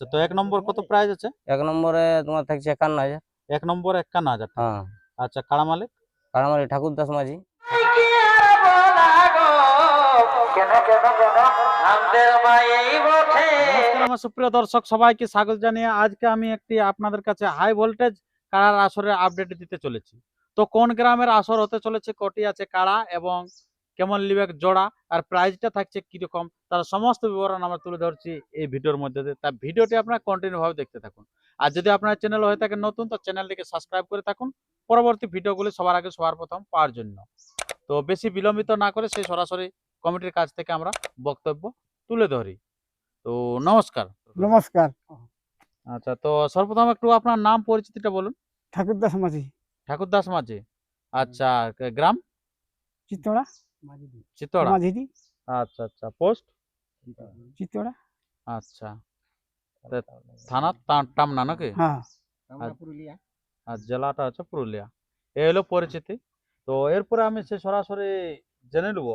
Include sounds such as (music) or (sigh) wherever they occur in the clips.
আচ্ছা তো এক নম্বর কত প্রাইস আছে? এক নম্বরে তোমার থাকছে একান্ন হাজার। এক নম্বর একান্ন হাজার। হ্যাঁ। আচ্ছা কাড়া মালিক? কারামারি ঠাকুর দাস মাঝি। আমার সুপ্রিয় দর্শক সবাইকে স্বাগত জানিয়ে আজকে আমি একটি আপনাদের কাছে হাই ভোল্টেজ কাড়ার আসরের আপডেট দিতে চলেছি। তো কোন গ্রামের আসর হতে চলেছে? কটি আছে কাড়া এবং কেমন লিবেক জোড়া আর প্রাইসটা থাকছে কীরকম তার সমস্ত বিবরণ আমরা তুলে ধরছি এই ভিডিওর মধ্যে দিয়ে। তা ভিডিওটি আপনারা কন্টিনিউ ভাবে দেখতে থাকুন। আর যদি আপনার চ্যানেল হয়ে থাকে নতুন তো চ্যানেলটিকে সাবস্ক্রাইব করে থাকুন। পরবর্তী ভিডিওগুলি সবার আগে সবার প্রথম পাওয়ার জন্য। তো বেশি বিলম্বিত না করে সেই সরাসরি কমিটির কাছ থেকে আমরা বক্তব্য তুলে ধরি। তো নমস্কার। নমস্কার। আচ্ছা তো সর্বপ্রথম একটু আপনার নাম পরিচিতিটা বলুন। ঠাকুরদাস মাঝি। ঠাকুর দাস মাঝি। আচ্ছা গ্রাম? চিত্তড়া। মাঝিদি। আচ্ছা আচ্ছা পোস্ট? আচ্ছা। থানা টামনা নাকি? হ্যাঁ। আর জেলাটা হচ্ছে পুরুলিয়া। এই হলো পরিচিতি। তো এরপরে আমি সে সরাসরি জেনে নেব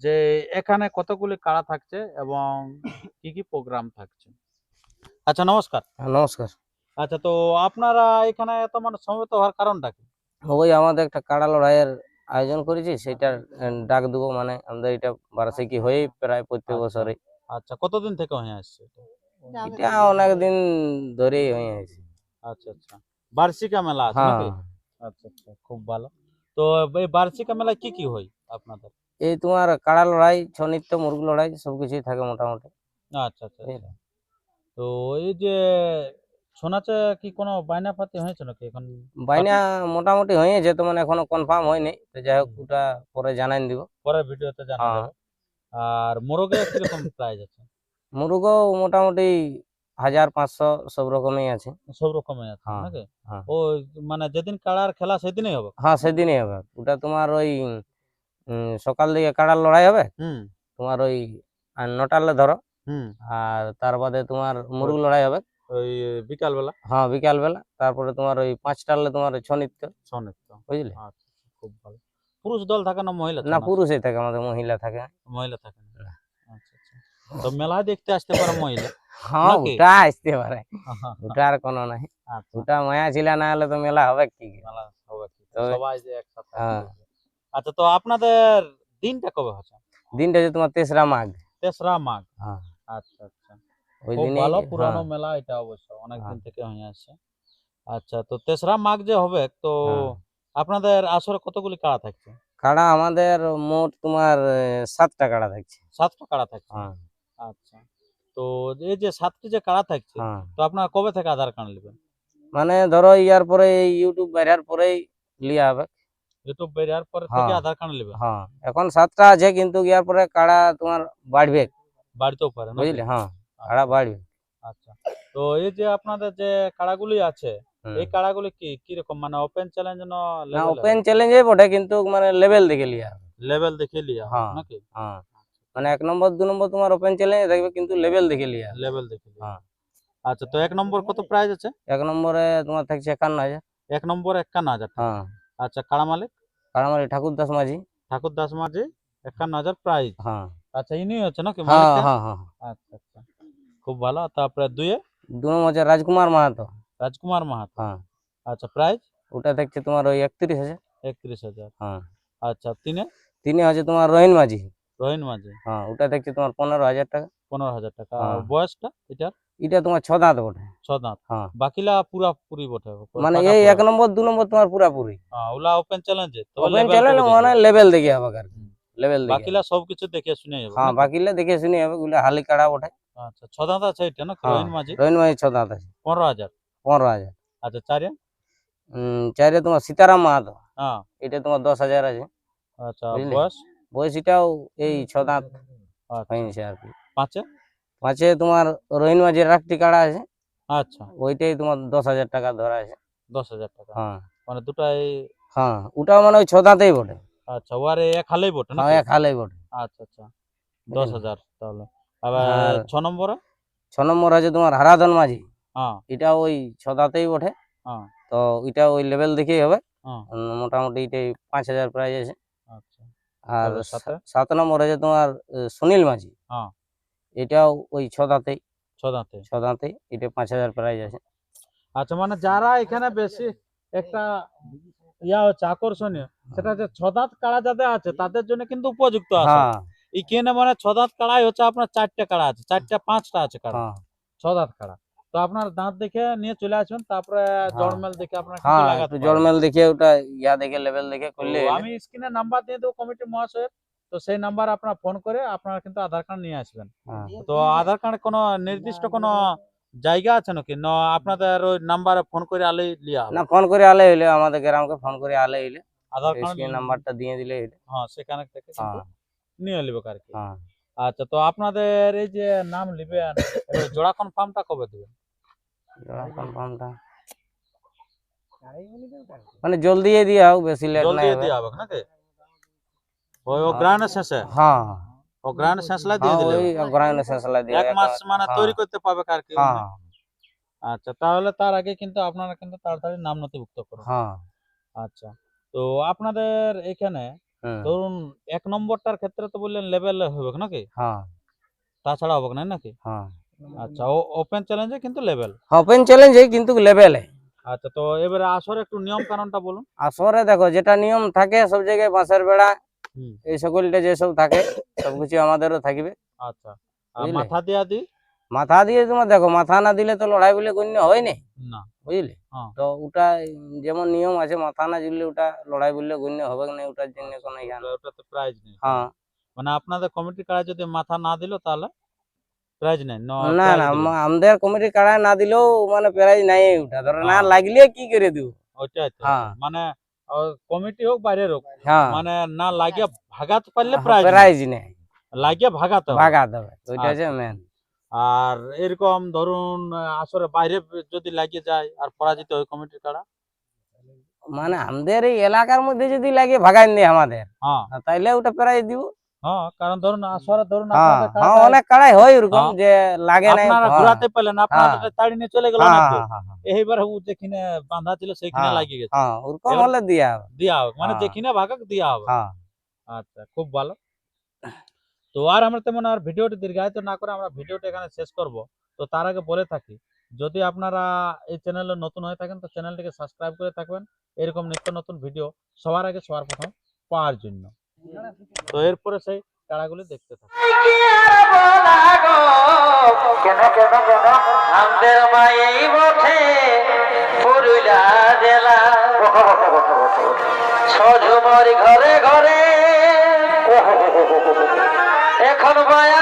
যে এখানে কতগুলি কাড়া থাকছে এবং কি কি প্রোগ্রাম থাকছে। আচ্ছা নমস্কার। হ্যাঁ, নমস্কার। আচ্ছা তো আপনারা এখানে এত মানে সমবেত হওয়ার কারণটা কি? ওই আমাদের একটা কাড়া লড়াইয়ের আয়োজন করেছি সেটার আহ, ডাক দেবো মানে আমাদের এটা বার্ষিকী হয়েই প্রায় প্রত্যেক আচ্ছা। বছরে আচ্ছা কতদিন থেকে হয়ে আসছে এটা? এটা অনেক দিন ধরেই হয়ে আছে আচ্ছা আচ্ছা বার্ষিকা মেলা আছে হ্যাঁ নাকি আচ্ছা আচ্ছা খুব ভালো তো এই বার্ষিকা মেলায় কি কি হয় আপনাদের এই তোমার কাড়া লড়াই ছৌ নৃত্য মুরগ লড়াই সবকিছুই থাকে মোটামুটি আচ্ছা আচ্ছা বুঝলে? আচ্ছা। তো এই যে শোনাচ্ছে কি কোনো বায়না পাতি হয়েছে নাকি এখন? বাইনা মোটামুটি হয়েছে তো মানে এখনও কনফার্ম হয়নি। তো যাই হোক ওটা পরে জানাই দিব। পরের ভিডিওতে জানা হ্যাঁ। আর মোরগে কীরকম প্রাইস আছে? মুরগও মোটামুটি হাজার পাঁচশো সব রকমই আছে। সব রকমের আছে হ্যাঁ, নাকি? হ্যাঁ। ও মানে যেদিন কাড়ার খেলা সেদিনই হবে? হ্যাঁ সেদিনই হবে। ওটা তোমার ওই সকাল দিকে কাড়ার লড়াই হবে। হুম। তোমার ওই নটালে ধরো। হুম। আর তার বাদে তোমার মুরগ লড়াই হবে। ওই বিকাল বেলা হ্যাঁ বিকাল বেলা তারপরে তোমার ওই পাঁচটালে তোমার ছৌ নৃত্য সনিত্য বুঝলে? আচ্ছা খুব ভালো। পুরুষ দল থাকে না মহিলা না পুরুষই থাকে আমাদের মহিলা থাকে। মহিলা থাকে আচ্ছা আচ্ছা। তো মেলা দেখতে আসতে পারে মহিলা? হ্যাঁ ওটা আসতে পারে। (laughs) ওটা আর কোনো নাই। ওটা মায়া ছিলা না হলে তো মেলা হবে কি? মেলা হবে কি? সবাই যে একসাথে হ্যাঁ। আচ্ছা তো আপনাদের দিনটা কবে হচ্ছে? দিনটা যে তোমার তেসরা মাঘ। তেসরা মাঘ। হ্যাঁ। আচ্ছা আচ্ছা। ওই দিনে ভালো পুরানো হ্যাঁ, মেলা এটা অবশ্য অনেক দিন হ্যাঁ। থেকে হয়ে আচ্ছা তো তেসরা মাঘ যে হবে তো হ্যাঁ। আপনাদের আসরে কতগুলি কাড়া থাকছে? কাড়া আমাদের মোট তোমার সাতটা কাড়া থাকছে। সাতটা কাড়া থাকছে? আচ্ছা তো এই যে সাতটি যে কাড়া থাকছে তো আপনারা কবে থেকে আধার কার্ড নেবেন? মানে ধরো ইয়ার পরে ইউটিউব বেরার পরেই লিয়া হবে। ইউটিউব বেরিয়ার পরে থেকে। আধার কার্ড হ্যাঁ এখন সাতটা আছে কিন্তু ইয়ার পরে কাড়া তোমার বাড়বে। বাড়তেও পারে? বুঝলে? হ্যাঁ। কাড়া বাড়বে আচ্ছা। তো এই যে আপনাদের যে কাড়াগুলি আছে। এই কাড়াগুলি কি কীরকম? মানে ওপেন চ্যালেঞ্জ না না ওপেন চ্যালেঞ্জে বটে কিন্তু মানে লেভেল দেখে লিয়া। লেভেল দেখে লিয়া হ্যাঁ। নাকি? হ্যাঁ। মানে এক নম্বর দু নম্বর তোমার ওপেন চ্যালেঞ্জ থাকবে কিন্তু লেভেল দেখে লিয়া। লেভেল দেখে লিয়া। হ্যাঁ। আচ্ছা তো এক নম্বর কত প্রাইস আছে? এক নম্বরে তোমার থাকছে একান্ন হাজার। এক নম্বর একান্ন হাজার। হ্যাঁ। আচ্ছা কাড়া মালিক? কাড়ামারি ঠাকুর দাস মাঝি। ঠাকুর দাস মাঝি একান্ন হাজার প্রাইস হ্যাঁ। আচ্ছা ইনি হচ্ছে নাকি হ্যাঁ হ্যাঁ হ্যাঁ। আচ্ছা আচ্ছা। খুব ভালো। তারপরে দুয়ে দু নম্বর হচ্ছে রাজকুমার মাহাতো। রাজকুমার মাহাতো? হ্যাঁ। আচ্ছা প্রাইস ওটা থাকছে তোমার ওই একত্রিশ হাজার। একত্রিশ হাজার। হ্যাঁ। আচ্ছা তিনে? তিনি হচ্ছে তোমার রহিন মাঝি। রহিন মাঝি। হ্যাঁ ওটা দেখছি তোমার পনেরো হাজার টাকা। পনেরো হাজার টাকা। আর হ্যাঁ। বয়সটা এটার? এটা তোমার ছ দাঁত বটে। ছ দাঁত। হ্যাঁ। বাকিলা পুরা পুরি বটে। মানে এই এক নম্বর দু নম্বর তোমার পুরাপুরি। হ্যাঁ, ওলা ওপেন চ্যালেঞ্জ ওপেন চ্যানেল মানে লেভেল দেখে হবে আর লেভেল দেখে। বাকিলা সবকিছু দেখে শুনে যাবে হ্যাঁ? বাকিলে দেখে শুনে হবে। ওগুলো হালি কাড়া বটে। আচ্ছা ছ দাঁত আছে এটা না। রহিন মাঝি? রহিন মাঝি ছ দাঁত আছে। পনেরো হাজার। পনেরো হাজার। আচ্ছা চারে চারে তোমার সীতারাম মাহাতো। হ্যাঁ। এটা তোমার দশ হাজার আছে। আচ্ছা? বয়স? বয়স এটাও এই ছ দাঁত আচ্ছা। হয়েছে আর কি। পাঁচে? পাঁচে তোমার রহিন মাঝির রাখটি কাড়া আছে। আচ্ছা। ওইটাই তোমার দশ হাজার টাকা ধরা আছে। দশ হাজার টাকা? হ্যাঁ। মানে দুটাই? হ্যাঁ ওটাও মানে ওই ছ দাঁতেই বটে। আচ্ছা ওয়ারে এক হালেই বটে না হ্যাঁ এক হালেই বটে। আচ্ছা আচ্ছা। দশ হাজার তাহলে। আবার ছ নম্বরে? ছ নম্বর আছে তোমার হারাধন মাঝি হ্যাঁ। এটা ওই হ্যাঁ। তো এটা ওই লেভেল দেখেই হবে। হ্যাঁ। মোটামুটি এটাই পাঁচ হাজার প্রাইজ আছে। আচ্ছা। আর সাত নম্বর আছে তোমার সুনীল মাঝি। হ্যাঁ। এটাও ওই ছ দাঁতেই। ছ দাঁতে। ছ দাঁতে এটা পাঁচ হাজার প্রাইজ আছে। আচ্ছা মানে যারা এখানে বেশি একটা ইয়া হচ্ছে আকর্ষণীয় সেটা হচ্ছে ছ দাঁত কাড়া যাদের আছে তাদের জন্য কিন্তু উপযুক্ত আছে হ্যাঁ এখানে মানে ছ দাঁত কাড়াই হচ্ছে আপনার চারটে কাড়া আছে চারটে পাঁচটা আছে কাড়া। হ্যাঁ। ছ দাঁত কাড়া। তো আপনার দাঁত দেখে নিয়ে চলে আসবেন তারপরে দেখে আপনার হ্যাঁ লাগাতে একটু পারবেন। জলমেল দেখে ওটা ইয়া দেখে লেভেল দেখে করলে আমি স্ক্রিনে নাম্বার দিয়ে দেবো কমিটি মহাশয়ের। তো সেই নাম্বার আপনার ফোন করে আপনারা কিন্তু আধার কার্ড নিয়ে আসবেন। হ্যাঁ। তো আধার কার্ড কোনো নির্দিষ্ট কোনো জায়গা আছে নাকি? না আপনাদের ওই নাম্বারে ফোন করে আলেই লিয়া না ফোন করে আলে হইলে আমাদের গ্রামকে ফোন করে আলে হইলে। আধার কার্ড স্ক্রিন নাম্বারটা দিয়ে দিলে হইলে। হ্যাঁ সেখানে থেকে হ্যাঁ। নিয়ে নিবে আর কি? হ্যাঁ। আচ্ছা তো আপনাদের এই যে নাম এবার জোড়া কনফার্মটা কবে দিবেন? জোড়া কনফার্মটা মানে জলদি দিয়ে হোক বেশি লেট জলদি দিয়ে নাকি? ওই ও গ্রানের শেষে? হ্যাঁ। ও গ্রানের শেষলাই হ্যাঁ দিয়ে দিলে ওই শেষলা দিয়ে এক মাস মানে হ্যাঁ। তৈরি করতে পাবে আর কি? হ্যাঁ। আচ্ছা তাহলে তার আগে কিন্তু আপনারা কিন্তু তাড়াতাড়ি নাম নথিভুক্ত করুন। হ্যাঁ। আচ্ছা তো আপনাদের এখানে ধরুন এক নম্বরটার ক্ষেত্রে তো বললেন লেভেল হবে নাকি? হ্যাঁ। তাছাড়া হবে না নাকি? হ্যাঁ। আচ্ছা ও ওপেন চ্যালেঞ্জে কিন্তু লেভেল ওপেন চ্যালেঞ্জ কিন্তু লেভেল আচ্ছা তো এবারে আসর একটু নিয়ম কারণটা বলুন। আসরে দেখো যেটা নিয়ম থাকে সব জায়গায় বাঁশের বেড়া হুম। এই সকলটা যেসব থাকে সবকিছু আমাদেরও থাকবে। আচ্ছা। আর মাথা দিয়া দি। মাথা দিয়ে তোমার দেখো মাথা না দিলে তো লড়াই বলে গণ্য হয় না। বুঝলে? হ্যাঁ। তো ওটা যেমন নিয়ম আছে মাথা না দিলে ওটা লড়াই বললে গণ্য হবে না ওটার জন্য কোনো না। প্রাইজ নেই। হ্যাঁ। মানে আপনাদের কমিটি কার্ডে যদি মাথা না দিল তাহলে প্রাইজ নেই? না না আমাদের কমিটি কাড়ায় না দিলেও মানে প্রাইজ নাই ওটা। ধরো না হ্যাঁ। লাগলে কি করে দিব? হ্যাঁ। মানে কমিটি হোক বাইরের হোক মানে না লাগিয়ে ভাগাতে পারলে প্রাইজ প্রাইজ নেই। লাগিয়ে ভাগাতে হবে। ওইটা। হচ্ছে মেন আর এরকম ধরুন আসরে বাইরে যদি লাগিয়ে যায় আর পরাজিত হয় কমিটির কাড়া মানে আমাদের এই এলাকার মধ্যে যদি লাগে ভাগাই নেই আমাদের হ্যাঁ। তাইলে ওটা প্রাইজ দিব। হ্যাঁ কারণ ধরুন আসরে ধরুন হ্যাঁ অনেক কাড়াই হয় ওরকম হ্যাঁ। যে লাগে আপনারা ঘুরাতে পেলেন আপনারা। তাড়ি নিয়ে চলে গেল এইবার ও যেখানে বাঁধা ছিল সেইখানে হ্যাঁ। লাগিয়ে গেছে। ওরকম হলে দিয়া দিয়া হবে মানে। যেখানে ভাগাক দিয়া হবে। আচ্ছা খুব ভালো। তো আর আমরা তেমন আর ভিডিওটি দীর্ঘায়িত না করে আমরা ভিডিওটি এখানে শেষ করব। তো তার আগে বলে থাকি, যদি আপনারা এই চ্যানেলে নতুন হয়ে থাকেন তো চ্যানেলটিকে সাবস্ক্রাইব করে থাকবেন। এরকম নিত্য নতুন ভিডিও সবার আগে সবার প্রথম পাওয়ার জন্য। তো এরপরে সেই কাড়াগুলি দেখতে থাকুন। ঘরে ঘরে এখন মায়া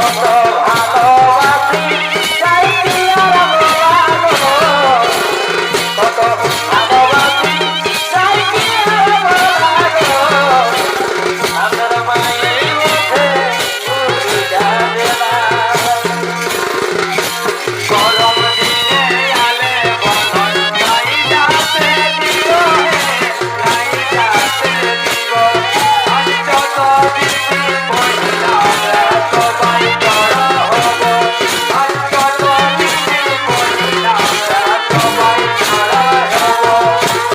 감사합니다. (laughs)